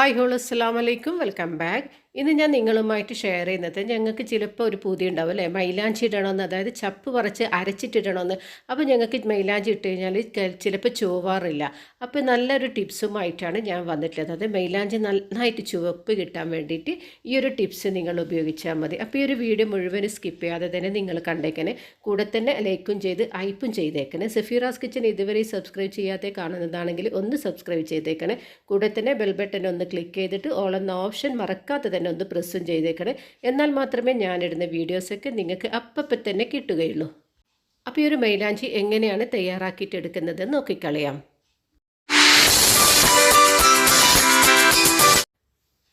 Hi whole അസ്സാം വലൈക്കും welcome back ഇന്ന് ഞാൻ നിങ്ങളുമായിട്ട് ഷെയർ ചെയ്യുന്നത് ഞങ്ങൾക്ക് ചിലപ്പോൾ ഒരു പൂതി ഉണ്ടാവും അല്ലേ? മൈലാഞ്ചി ഇടണമെന്ന് അതായത് ചപ്പ് പറിച്ച് അരച്ചിട്ടിടണമെന്ന്. അപ്പോൾ ഞങ്ങൾക്ക് മൈലാഞ്ചി ഇട്ട് കഴിഞ്ഞാൽ ചിലപ്പോൾ ചുവാറില്ല അപ്പോൾ നല്ലൊരു ടിപ്സുമായിട്ടാണ് ഞാൻ വന്നിട്ടുള്ളത്. അത് മൈലാഞ്ചി നന്നായിട്ട് ചുവപ്പ് കിട്ടാൻ വേണ്ടിയിട്ട് ഈ ഒരു ടിപ്സ് നിങ്ങൾ ഉപയോഗിച്ചാൽ മതി. അപ്പോൾ ഈ ഒരു വീഡിയോ മുഴുവൻ സ്കിപ്പ് ചെയ്യാതെ തന്നെ നിങ്ങൾ കണ്ടേക്കണേ. കൂടെ തന്നെ ലൈക്കും ചെയ്ത് ഐപ്പും ചെയ്തേക്കണേ. സഫീറാസ് കിച്ചൻ ഇതുവരെ സബ്സ്ക്രൈബ് ചെയ്യാതെ കാണുന്നതാണെങ്കിൽ ഒന്ന് സബ്സ്ക്രൈബ് ചെയ്തേക്കണേ. കൂടെ തന്നെ ബെൽ ബട്ടൺ ഒന്ന് ക്ലിക്ക് ചെയ്തിട്ട് ഓൾ എന്ന ഓപ്ഷൻ മറക്കാതെ തന്നെ ഒന്ന് പ്രസ്സും ചെയ്തേക്കണേ. എന്നാൽ മാത്രമേ ഞാനിടുന്ന വീഡിയോസൊക്കെ നിങ്ങൾക്ക് അപ്പം തന്നെ കിട്ടുകയുള്ളൂ. അപ്പോൾ ഈ ഒരു മൈലാഞ്ചി എങ്ങനെയാണ് തയ്യാറാക്കിയിട്ട് എടുക്കുന്നത് നോക്കിക്കളയാം.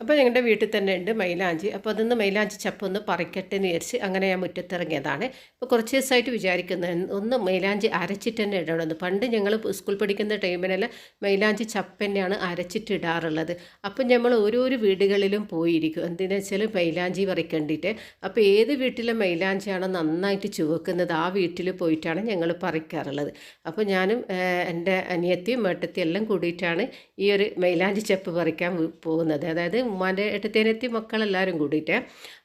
അപ്പോൾ ഞങ്ങളുടെ വീട്ടിൽ തന്നെ ഉണ്ട് മൈലാഞ്ചി. അപ്പോൾ അതൊന്ന് മൈലാഞ്ചി ചപ്പൊന്ന് പറിക്കട്ടെ എന്ന് വിചാരിച്ച് അങ്ങനെ ഞാൻ മുറ്റത്തിറങ്ങിയതാണ്. ഇപ്പോൾ കുറച്ച് ദിവസമായിട്ട് വിചാരിക്കുന്നത് ഒന്ന് മൈലാഞ്ചി അരച്ചിട്ട് തന്നെ ഇടണമെന്ന് പണ്ട് ഞങ്ങൾ സ്കൂൾ പഠിക്കുന്ന ടൈമിനെല്ലാം മൈലാഞ്ചി ചപ്പ് തന്നെയാണ് അരച്ചിട്ട് ഇടാറുള്ളത്. അപ്പം നമ്മൾ ഓരോരോ വീടുകളിലും പോയിരിക്കും. എന്തിനാ വെച്ചാൽ മൈലാഞ്ചി പറിക്കേണ്ടിയിട്ട് അപ്പോൾ ഏത് വീട്ടിലെ മൈലാഞ്ചിയാണോ നന്നായിട്ട് ചുവക്കുന്നത് ആ വീട്ടിൽ പോയിട്ടാണ് ഞങ്ങൾ പറിക്കാറുള്ളത്. അപ്പോൾ ഞാനും എന്റെ അനിയത്തിയും മേട്ടത്തിയും എല്ലാം കൂടിയിട്ടാണ് ഈ ഒരു മൈലാഞ്ചി ചപ്പ് പറിക്കാൻ പോകുന്നത്. അതായത് ഉമ്മാന്റെ എട്ടത്തേനെത്തി മക്കളെല്ലാവരും കൂടിയിട്ട്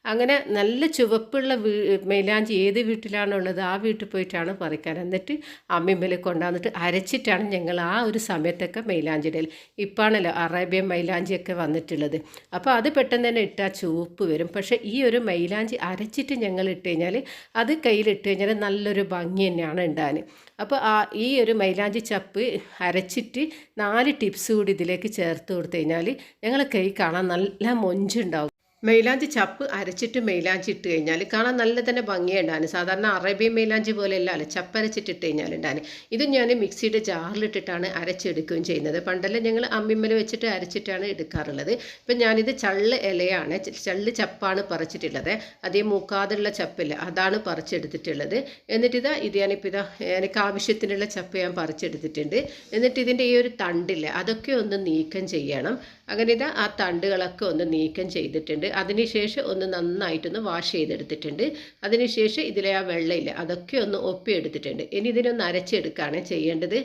അങ്ങനെ നല്ല ചുവപ്പുള്ള വീ മൈലാഞ്ചി ഏത് വീട്ടിലാണോ ഉള്ളത് ആ വീട്ടിൽ പോയിട്ടാണ് പറിക്കാൻ. എന്നിട്ട് അമ്മിമ്മൽ കൊണ്ടുവന്നിട്ട് അരച്ചിട്ടാണ് ഞങ്ങൾ ആ ഒരു സമയത്തൊക്കെ മൈലാഞ്ചി ഇടൽ ഇപ്പാണല്ലോ അറേബ്യൻ മൈലാഞ്ചിയൊക്കെ വന്നിട്ടുള്ളത്. അപ്പോൾ അത് പെട്ടെന്ന് തന്നെ ഇട്ടാൽ ചുവപ്പ് വരും. പക്ഷേ ഈ ഒരു മൈലാഞ്ചി അരച്ചിട്ട് ഞങ്ങൾ ഇട്ട് കഴിഞ്ഞാൽ അത് കയ്യിലിട്ട് കഴിഞ്ഞാൽ നല്ലൊരു ഭംഗി തന്നെയാണ് ഉണ്ടാകാൻ അപ്പോൾ ആ ഈ ഒരു മൈലാഞ്ചി ചപ്പ് അരച്ചിട്ട് നാല് ടിപ്സ് കൂടി ഇതിലേക്ക് ചേർത്ത് കൊടുത്തു കഴിഞ്ഞാൽ ഞങ്ങൾ കൈ കാണാൻ നല്ല മൊഞ്ചുണ്ടാവും. മൈലാഞ്ചി ചപ്പ് അരച്ചിട്ട് മൈലാഞ്ചി ഇട്ട് കഴിഞ്ഞാൽ കാണാൻ നല്ല തന്നെ ഭംഗിയുണ്ടാണ് സാധാരണ അറേബ്യൻ മൈലാഞ്ചി പോലെയല്ല അല്ല ചപ്പ് അരച്ചിട്ട് ഇട്ട് കഴിഞ്ഞാൽ ഉണ്ടാണ് ഇത് ഞാൻ മിക്സിയുടെ ജാറിലിട്ടിട്ടാണ് അരച്ചെടുക്കുകയും ചെയ്യുന്നത്. പണ്ടെല്ലാം ഞങ്ങൾ അമ്മിമ്മൽ വെച്ചിട്ട് അരച്ചിട്ടാണ് എടുക്കാറുള്ളത്. ഇപ്പം ഞാനിത് ചള്ള് ഇലയാണ് ചള്ള് ചപ്പാണ് പറിച്ചിട്ടുള്ളത്. അതേ മൂക്കാതുള്ള ചപ്പില്ല. അതാണ് പറിച്ചെടുത്തിട്ടുള്ളത്. എന്നിട്ടിതാ ഇത് ഞാനിപ്പോൾ ഇതാ എനിക്ക് ആവശ്യത്തിനുള്ള ചപ്പ് ഞാൻ പറിച്ചെടുത്തിട്ടുണ്ട്. എന്നിട്ട് ഇതിന്റെ ഈ ഒരു തണ്ടില്ല അതൊക്കെ ഒന്ന് നീക്കം ചെയ്യണം. അങ്ങനെ ഇതാ ആ തണ്ടുകളൊക്കെ ഒന്ന് നീക്കം ചെയ്തിട്ടുണ്ട്. അതിനുശേഷം ഒന്ന് നന്നായിട്ടൊന്ന് വാഷ് ചെയ്തെടുത്തിട്ടുണ്ട്. അതിനുശേഷം ഇതിലെ ആ വെള്ളമില്ല അതൊക്കെ ഒന്ന് ഒപ്പിയെടുത്തിട്ടുണ്ട്. ഇനി ഇതിനൊന്ന് അരച്ചെടുക്കുകയാണ് ചെയ്യേണ്ടത്.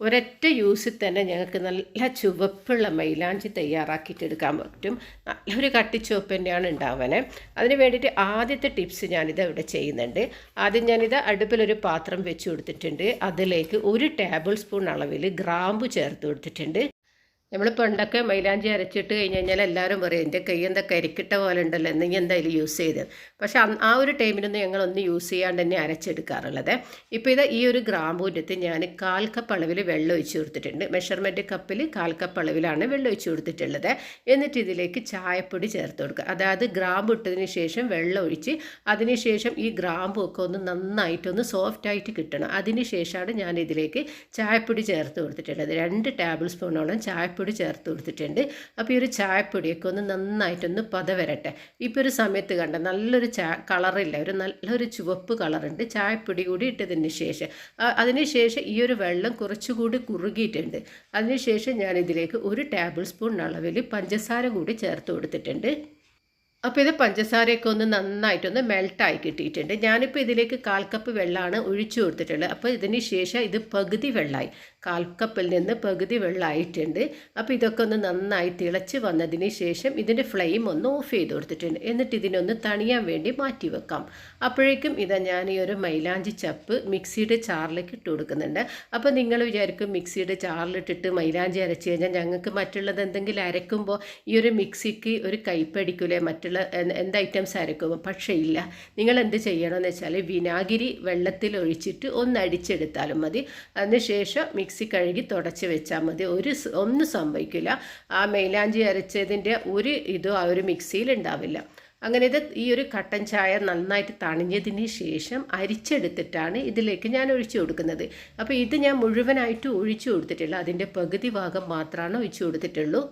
ഒരൊറ്റ യൂസിൽ തന്നെ ഞങ്ങൾക്ക് നല്ല ചുവപ്പുള്ള മൈലാഞ്ചി തയ്യാറാക്കിയിട്ട് എടുക്കാൻ പറ്റും. നല്ലൊരു കട്ടിച്ചുവപ്പ് തന്നെയാണ് ഉണ്ടാവണേ. അതിന് വേണ്ടിയിട്ട് ആദ്യത്തെ ടിപ്സ് ഞാനിത് ഇവിടെ ചെയ്യുന്നുണ്ട്. ആദ്യം ഞാനിത് അടുപ്പിലൊരു പാത്രം വെച്ച് കൊടുത്തിട്ടുണ്ട്. അതിലേക്ക് ഒരു ടേബിൾ സ്പൂൺ അളവിൽ ഗ്രാമ്പു ചേർത്ത് കൊടുത്തിട്ടുണ്ട്. നമ്മൾ പണ്ടൊക്കെ മൈലാഞ്ചി അരച്ചിട്ട് കഴിഞ്ഞ് കഴിഞ്ഞാൽ എല്ലാവരും പറയും എന്റെ കൈ എന്താ കരിക്കിട്ട പോലെ ഉണ്ടല്ലോ എന്ന് നീ എന്തായാലും യൂസ് ചെയ്തത് പക്ഷേ ആ ഒരു ടൈമിലൊന്നും ഞങ്ങളൊന്നും യൂസ് ചെയ്യാണ്ട് തന്നെ അരച്ചെടുക്കാറുള്ളത്. ഇപ്പോൾ ഇത് ഈ ഒരു ഗ്രാമ്പൂന്റെ ഞാൻ കാൽ കപ്പ് അളവിൽ വെള്ളം ഒഴിച്ചു കൊടുത്തിട്ടുണ്ട്. മെഷർമെന്റ് കപ്പിൽ കാൽ കപ്പ് അളവിലാണ് വെള്ളം ഒഴിച്ചു കൊടുത്തിട്ടുള്ളത്. എന്നിട്ട് ഇതിലേക്ക് ചായപ്പൊടി ചേർത്ത് കൊടുക്കുക. അതായത് ഗ്രാമ്പ് ഇട്ടതിന് ശേഷം വെള്ളം ഒഴിച്ച് അതിനുശേഷം ഈ ഗ്രാമ്പു ഒക്കെ ഒന്ന് നന്നായിട്ടൊന്ന് സോഫ്റ്റ് ആയിട്ട് കിട്ടണം. അതിന് ശേഷമാണ് ഞാൻ ഇതിലേക്ക് ചായപ്പൊടി ചേർത്ത് കൊടുത്തിട്ടുള്ളത്. രണ്ട് ടേബിൾ സ്പൂണോളം ചായപ്പൊടി ചേർത്ത് കൊടുത്തിട്ടുണ്ട്. അപ്പോൾ ഈ ഒരു ചായപ്പൊടിയൊക്കെ ഒന്ന് നന്നായിട്ടൊന്ന് പത വരട്ടെ ഇപ്പോൾ ഒരു സമയത്ത് കണ്ട നല്ലൊരു ചാ കളറില്ല. ഒരു നല്ലൊരു ചുവപ്പ് കളറുണ്ട്. ചായപ്പൊടി കൂടി ഇട്ടതിന് ശേഷം അതിനുശേഷം അതിന് ശേഷം ഈ ഒരു വെള്ളം കുറച്ചുകൂടി കുറുകിയിട്ടുണ്ട്. അതിന് ശേഷം ഞാൻ ഇതിലേക്ക് ഒരു ടേബിൾ സ്പൂൺ അളവിൽ പഞ്ചസാര കൂടി ചേർത്ത് കൊടുത്തിട്ടുണ്ട്. അപ്പോൾ ഇത് പഞ്ചസാരയൊക്കെ ഒന്ന് നന്നായിട്ടൊന്ന് മെൽട്ടായി കിട്ടിയിട്ടുണ്ട്. ഞാനിപ്പോൾ ഇതിലേക്ക് കാൽ കപ്പ് വെള്ളമാണ് ഒഴിച്ചു കൊടുത്തിട്ടുള്ളത്. അപ്പോൾ ഇതിന് ശേഷം ഇത് പകുതി വെള്ളമായി. കാൽ കപ്പിൽ നിന്ന് പകുതി വെള്ളമായിട്ടുണ്ട്. അപ്പോൾ ഇതൊക്കെ ഒന്ന് നന്നായി തിളച്ച് വന്നതിന് ശേഷം ഇതിന്റെ ഫ്ലെയിം ഒന്ന് ഓഫ് ചെയ്ത് കൊടുത്തിട്ടുണ്ട്. എന്നിട്ട് ഇതിനൊന്ന് തണിയാൻ വേണ്ടി മാറ്റി വെക്കാം. അപ്പോഴേക്കും ഇതാ ഞാൻ ഈ ഒരു മൈലാഞ്ചി ചപ്പ് മിക്സിയുടെ ചാറിലേക്ക് ഇട്ട് കൊടുക്കുന്നുണ്ട്. അപ്പോൾ നിങ്ങൾ വിചാരിക്കും മിക്സിയുടെ ചാറിലിട്ടിട്ട് മൈലാഞ്ചി അരച്ച് കഴിഞ്ഞാൽ ഞങ്ങൾക്ക് മറ്റുള്ളത് എന്തെങ്കിലും അരക്കുമ്പോൾ ഈ ഒരു മിക്സിക്ക് ഒരു കൈപ്പടിക്കൂലേ? മറ്റുള്ള എന്ത് ഐറ്റംസ് അരക്കുമ്പോൾ? പക്ഷേ ഇല്ല. നിങ്ങൾ എന്ത് ചെയ്യണമെന്ന് വെച്ചാൽ വിനാഗിരി വെള്ളത്തിൽ ഒഴിച്ചിട്ട് ഒന്ന് അടിച്ചെടുത്താലും മതി. അതിനുശേഷം മിക്സി കഴുകി തുടച്ച് വെച്ചാൽ മതി. ഒരു ഒന്നും സംഭവിക്കില്ല. ആ മൈലാഞ്ചി അരച്ചതിന്റെ ഒരു ഇതും ആ ഒരു മിക്സിയിൽ ഉണ്ടാവില്ല. അങ്ങനെ ഇത് ഈ ഒരു കട്ടൻ ചായ നന്നായിട്ട് തണിഞ്ഞതിന് ശേഷം അരിച്ചെടുത്തിട്ടാണ് ഇതിലേക്ക് ഞാൻ ഒഴിച്ചു കൊടുക്കുന്നത്. അപ്പോൾ ഇത് ഞാൻ മുഴുവനായിട്ട് ഒഴിച്ചു കൊടുത്തിട്ടില്ല അതിന്റെ പകുതി ഭാഗം മാത്രമാണ് ഒഴിച്ചു കൊടുത്തിട്ടുള്ളൂ.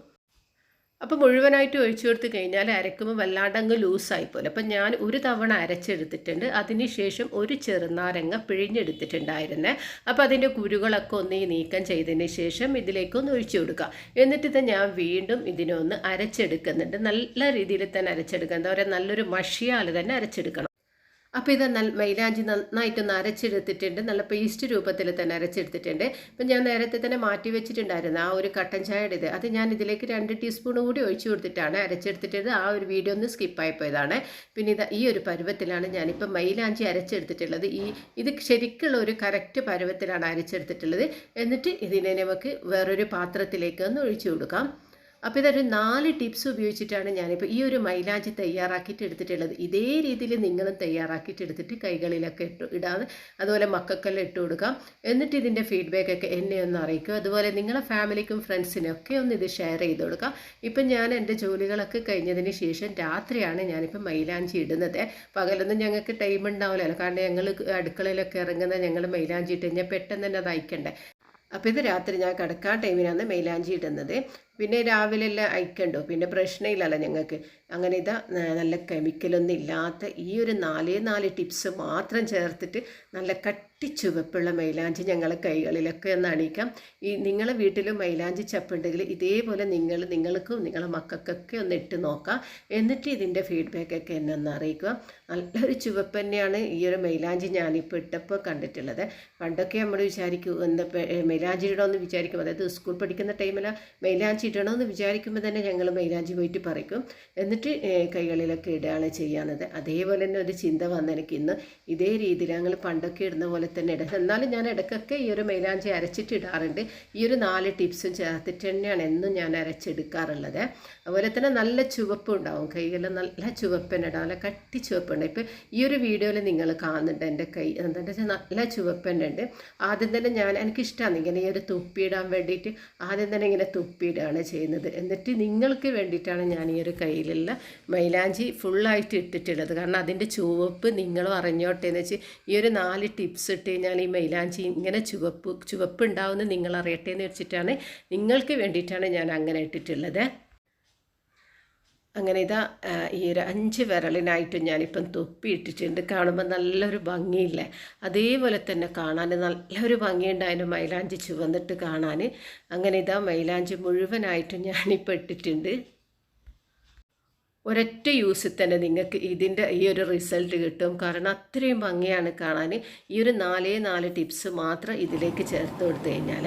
അപ്പോൾ മുഴുവനായിട്ട് ഒഴിച്ചു കൊടുത്ത് കഴിഞ്ഞാൽ അരക്കുമ്പോൾ വല്ലാണ്ടങ്ങ് ലൂസായിപ്പോലെ അപ്പം ഞാൻ ഒരു തവണ അരച്ചെടുത്തിട്ടുണ്ട്. അതിന് ശേഷം ഒരു ചെറുനാരങ്ങ പിഴിഞ്ഞെടുത്തിട്ടുണ്ടായിരുന്നേ. അപ്പോൾ അതിന്റെ കുരുകളൊക്കെ ഒന്ന് നീക്കം ചെയ്തതിന് ശേഷം ഇതിലേക്കൊന്ന് ഒഴിച്ചു കൊടുക്കുക എന്നിട്ട് ഇത് ഞാൻ വീണ്ടും ഇതിനൊന്ന് അരച്ചെടുക്കുന്നുണ്ട്. നല്ല രീതിയിൽ തന്നെ അരച്ചെടുക്കുക. എന്താ പറയുക നല്ലൊരു മഷിയാൽ തന്നെ അരച്ചെടുക്കണം. അപ്പോൾ ഇത് നല്ല മൈലാഞ്ചി നന്നായിട്ടൊന്ന് അരച്ചെടുത്തിട്ടുണ്ട്. നല്ല പേസ്റ്റ് രൂപത്തിൽ തന്നെ അരച്ചെടുത്തിട്ടുണ്ട്. ഇപ്പം ഞാൻ നേരത്തെ തന്നെ മാറ്റി വെച്ചിട്ടുണ്ടായിരുന്നു ആ ഒരു കട്ടൻ ചായയുടെ ഇത്. അത് ഞാൻ ഇതിലേക്ക് രണ്ട് ടീസ്പൂൺ കൂടി ഒഴിച്ചു കൊടുത്തിട്ടാണ് അരച്ചെടുത്തിട്ടത്. ആ ഒരു വീഡിയോ ഒന്ന് സ്കിപ്പായി പോയതാണ്. പിന്നെ ഇത് ഈ ഒരു പരുവത്തിലാണ് ഞാനിപ്പോൾ മൈലാഞ്ചി അരച്ചെടുത്തിട്ടുള്ളത്. ഈ ഇത് ശരിക്കുള്ള ഒരു കറക്റ്റ് പരുവത്തിലാണ് അരച്ചെടുത്തിട്ടുള്ളത്. എന്നിട്ട് ഇതിനെ നമുക്ക് വേറൊരു പാത്രത്തിലേക്ക് ഒന്ന് ഒഴിച്ചു കൊടുക്കാം. അപ്പോൾ ഇതൊരു നാല് ടിപ്സ് ഉപയോഗിച്ചിട്ടാണ് ഞാനിപ്പോൾ ഈ ഒരു മൈലാഞ്ചി തയ്യാറാക്കിയിട്ട് എടുത്തിട്ടുള്ളത്. ഇതേ രീതിയിൽ നിങ്ങളും തയ്യാറാക്കിയിട്ട് എടുത്തിട്ട് കൈകളിലൊക്കെ ഇട്ട് ഇടാതെ അതുപോലെ മക്കൾക്കെല്ലാം ഇട്ട് കൊടുക്കാം. എന്നിട്ട് ഇതിന്റെ ഫീഡ്ബാക്ക് ഒക്കെ എന്നെ ഒന്ന് അറിയിക്കുക. അതുപോലെ നിങ്ങളെ ഫാമിലിക്കും ഫ്രണ്ട്സിനൊക്കെ ഒന്ന് ഇത് ഷെയർ ചെയ്ത് കൊടുക്കാം. ഇപ്പം ഞാൻ എന്റെ ജോലികളൊക്കെ കഴിഞ്ഞതിന് ശേഷം രാത്രിയാണ് ഞാനിപ്പോൾ മൈലാഞ്ചി ഇടുന്നത്. പകലൊന്നും ഞങ്ങൾക്ക് ടൈം ഉണ്ടാവില്ലല്ലോ. കാരണം ഞങ്ങൾ അടുക്കളയിലൊക്കെ ഇറങ്ങുന്ന ഞങ്ങൾ മൈലാഞ്ചി ഇട്ട് കഴിഞ്ഞാൽ പെട്ടെന്ന് തന്നെ അത് അയക്കണ്ടേ. അപ്പോൾ ഇത് രാത്രി ഞാൻ കിടക്കാൻ ടൈമിനാണ് മൈലാഞ്ചി ഇടുന്നത്. പിന്നെ രാവിലെ എല്ലാം അയക്കണ്ടോ? പിന്നെ പ്രശ്നമില്ലല്ലോ ഞങ്ങൾക്ക്. അങ്ങനെ ഇതാ നല്ല കെമിക്കലൊന്നും ഇല്ലാത്ത ഈ ഒരു നാലേ നാല് ടിപ്സ് മാത്രം ചേർത്തിട്ട് നല്ല കട്ടി ചുവപ്പുള്ള മൈലാഞ്ചി ഞങ്ങളെ കൈകളിലൊക്കെ ഒന്ന് അണിയിക്കാം. ഈ നിങ്ങളെ വീട്ടിലും മൈലാഞ്ചി ചപ്പുണ്ടെങ്കിൽ ഇതേപോലെ നിങ്ങൾ നിങ്ങൾക്കും നിങ്ങളെ മക്കൾക്കൊക്കെ ഒന്ന് ഇട്ട് നോക്കാം. എന്നിട്ട് ഇതിന്റെ ഫീഡ്ബാക്കൊക്കെ എന്നെ ഒന്ന് അറിയിക്കുക. നല്ലൊരു ചുവപ്പ് തന്നെയാണ് ഈ ഒരു മൈലാഞ്ചി ഞാനിപ്പോൾ ഇട്ടപ്പോൾ കണ്ടിട്ടുള്ളത്. പണ്ടൊക്കെ നമ്മൾ വിചാരിക്കും എന്താ മൈലാഞ്ചി ഇടണമെന്ന് വിചാരിക്കും. അതായത് സ്കൂൾ പഠിക്കുന്ന ടൈമിൽ മൈലാഞ്ചി ഇടണമെന്ന് വിചാരിക്കുമ്പോൾ തന്നെ ഞങ്ങൾ മൈലാഞ്ചി പോയിട്ട് പറിക്കും. എന്നിട്ട് കൈകളിലൊക്കെ ഇടുകയാണ് ചെയ്യാനത് അതേപോലെ തന്നെ ഒരു ചിന്ത വന്ന് എനിക്ക് ഇന്ന് ഇതേ രീതിയിൽ ഞങ്ങൾ പണ്ടൊക്കെ ഇടുന്ന പോലെ തന്നെ ഇടുക എന്നാലും ഞാൻ ഇടയ്ക്കൊക്കെ ഈ ഒരു മൈലാഞ്ചി അരച്ചിട്ട് ഇടാറുണ്ട്. ഈ ഒരു നാല് ടിപ്സും ചേർത്തിട്ട് തന്നെയാണ് എന്നും ഞാൻ അരച്ചെടുക്കാറുള്ളത്. അതുപോലെ തന്നെ നല്ല ചുവപ്പ് ഉണ്ടാവും. കൈകളിൽ നല്ല ചുവപ്പനുണ്ടാവും നല്ല കട്ടി ചുവപ്പുണ്ട് ഇപ്പം ഈ ഒരു വീഡിയോയിൽ നിങ്ങൾ കാണുന്നുണ്ട് എന്റെ കൈ. എന്താണെന്ന് വെച്ചാൽ നല്ല ചുവപ്പനുണ്ട് ആദ്യം തന്നെ ഞാൻ എനിക്കിഷ്ടമാണ് ഇങ്ങനെ ഈ ഒരു തുപ്പിയിടാൻ വേണ്ടിയിട്ട് ആദ്യം തന്നെ ഇങ്ങനെ തുപ്പിയിടുകയാണ് ചെയ്യുന്നത്. എന്നിട്ട് നിങ്ങൾക്ക് വേണ്ടിയിട്ടാണ് ഞാൻ ഈ ഒരു കയ്യിലുള്ള മൈലാഞ്ചി ഫുള്ളായിട്ട് ഇട്ടിട്ടുള്ളത്. കാരണം അതിന്റെ ചുവപ്പ് നിങ്ങളും അറിഞ്ഞോട്ടെ എന്ന് വെച്ച് ഈ ഒരു നാല് ടിപ്സ് ഇട്ട് കഴിഞ്ഞാൽ ഈ മൈലാഞ്ചി ഇങ്ങനെ ചുവപ്പ് ചുവപ്പ് ഉണ്ടാവുമെന്ന് നിങ്ങൾ അറിയട്ടെ എന്ന് വെച്ചിട്ടാണ് നിങ്ങൾക്ക് വേണ്ടിയിട്ടാണ് ഞാൻ അങ്ങനെ ഇട്ടിട്ടുള്ളത്. അങ്ങനെ ഇതാ ഈ ഒരു അഞ്ച് വിരലിനായിട്ട് ഞാനിപ്പം തൊപ്പി ഇട്ടിട്ടുണ്ട്. കാണുമ്പോൾ നല്ലൊരു ഭംഗിയില്ലേ? അതേപോലെ തന്നെ കാണാൻ നല്ലൊരു ഭംഗിയുണ്ടായിരുന്നു മൈലാഞ്ചി ചുവന്നിട്ട് കാണാൻ. അങ്ങനെ ഇതാ മൈലാഞ്ചി മുഴുവനായിട്ടും ഞാനിപ്പോൾ ഇട്ടിട്ടുണ്ട്. ഒരൊറ്റ യൂസിൽ തന്നെ നിങ്ങൾക്ക് ഇതിന്റെ ഈ ഒരു റിസൾട്ട് കിട്ടും. കാരണം അത്രയും ഭംഗിയാണ് കാണാൻ. ഈ ഒരു നാലേ നാല് ടിപ്സ് മാത്രം ഇതിലേക്ക് ചേർത്ത് കൊടുത്തു കഴിഞ്ഞാൽ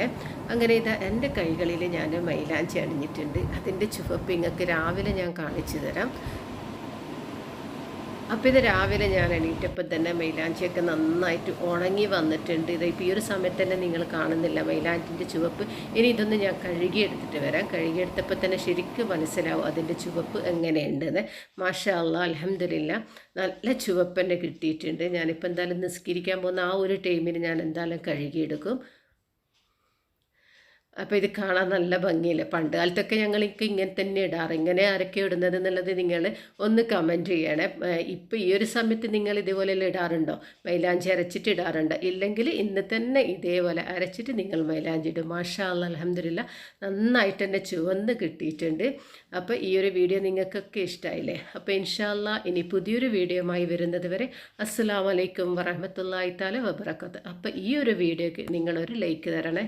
അങ്ങനെ ഇതാ എന്റെ കൈകളിൽ ഞാൻ മൈലാഞ്ചി അണിഞ്ഞിട്ടുണ്ട്. അതിന്റെ ചുവപ്പ് നിങ്ങൾക്ക് രാവിലെ ഞാൻ കാണിച്ചു തരാം. അപ്പോൾ ഇത് രാവിലെ ഞാൻ എണീറ്റപ്പോൾ തന്നെ മൈലാഞ്ചിയൊക്കെ നന്നായിട്ട് ഉണങ്ങി വന്നിട്ടുണ്ട്. ഇത് ഇപ്പോൾ ഈ ഒരു സമയത്ത് തന്നെ നിങ്ങൾ കാണുന്നില്ല മൈലാഞ്ചിന്റെ ചുവപ്പ്. ഇനി ഇതൊന്ന് ഞാൻ കഴുകിയെടുത്തിട്ട് വരാം. കഴുകിയെടുത്തപ്പോൾ തന്നെ ശരിക്കും മനസ്സിലാവും അതിന്റെ ചുവപ്പ് എങ്ങനെയുണ്ടെന്ന്. മാഷാ അല്ലാ അലഹമില്ല നല്ല ചുവപ്പ് തന്നെ കിട്ടിയിട്ടുണ്ട്. ഞാനിപ്പോൾ എന്തായാലും നിസ്കരിക്കാൻ പോകുന്ന ആ ഒരു ടൈമിന് ഞാൻ എന്തായാലും കഴുകിയെടുക്കും. അപ്പോൾ ഇത് കാണാൻ നല്ല ഭംഗിയില്ലേ? പണ്ട് കാലത്തൊക്കെ ഞങ്ങൾക്ക് ഇങ്ങനെ തന്നെ ഇടാറ്. ഇങ്ങനെ ആരൊക്കെ ഇടുന്നത് എന്നുള്ളത് നിങ്ങൾ ഒന്ന് കമന്റ് ചെയ്യണേ. ഇപ്പോൾ ഈ ഒരു സമയത്ത് നിങ്ങൾ ഇതേപോലെ ഇടാറുണ്ടോ? മൈലാഞ്ചി അരച്ചിട്ട് ഇടാറുണ്ടോ? ഇല്ലെങ്കിൽ ഇന്ന് തന്നെ ഇതേപോലെ അരച്ചിട്ട് നിങ്ങൾ മൈലാഞ്ചി ഇടും. മാഷാ അലഹമില്ല നന്നായിട്ട് തന്നെ ചുവന്ന് കിട്ടിയിട്ടുണ്ട്. അപ്പോൾ ഈ ഒരു വീഡിയോ നിങ്ങൾക്കൊക്കെ ഇഷ്ടമായില്ലേ അപ്പോൾ ഇൻഷാല്ല ഇനി പുതിയൊരു വീഡിയോയുമായി വരുന്നത് വരെ അസ്സാം വലൈക്കും വറഹമത്തല്ലായി താല വബറക്കത്ത് അപ്പോൾ ഈ ഒരു വീഡിയോക്ക് നിങ്ങളൊരു ലൈക്ക് തരണേ.